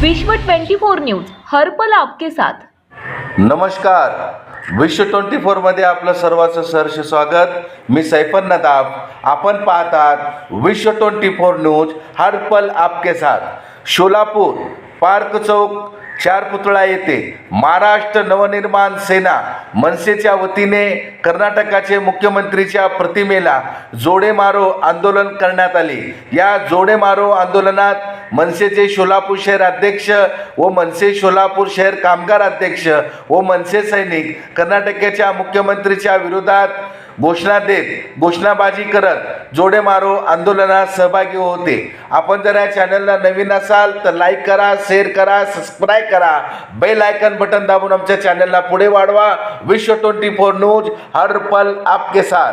विश्व 24 न्यूज हरपल आपके साथ. नमस्कार. विश्व ट्वेंटी फोरमध्ये आपलं सर्वांचं सहर्ष स्वागत. मी सैफन नदाब आपण पाहतात विश्व ट्वेंटी फोर न्यूज हरपल आपके साथ. शोलापूर पार्क चौक चार पुतळा येथे महाराष्ट्र नवनिर्माण सेना मनसेच्या वतीने कर्नाटकाचे मुख्यमंत्रीच्या प्रतिमेला जोडे मारो आंदोलन करण्यात आले. या जोडे मारो आंदोलनात मनसेचे सोलापूर शहर अध्यक्ष व मनसे सोलापूर शहर कामगार अध्यक्ष व मनसे सैनिक कर्नाटकाच्या मुख्यमंत्रीच्या विरोधात घोषणा देत घोषणाबाजी करत जोडे मारो आंदोलनात सहभागी होते. आपण जर या चॅनलला नवीन असाल तर लाईक करा शेअर करा सबस्क्राईब करा. बेल आयकन बटन दाबून आमच्या चॅनलला पुढे वाढवा. विश्व ट्वेंटी फोर न्यूज हर पल आपके साथ.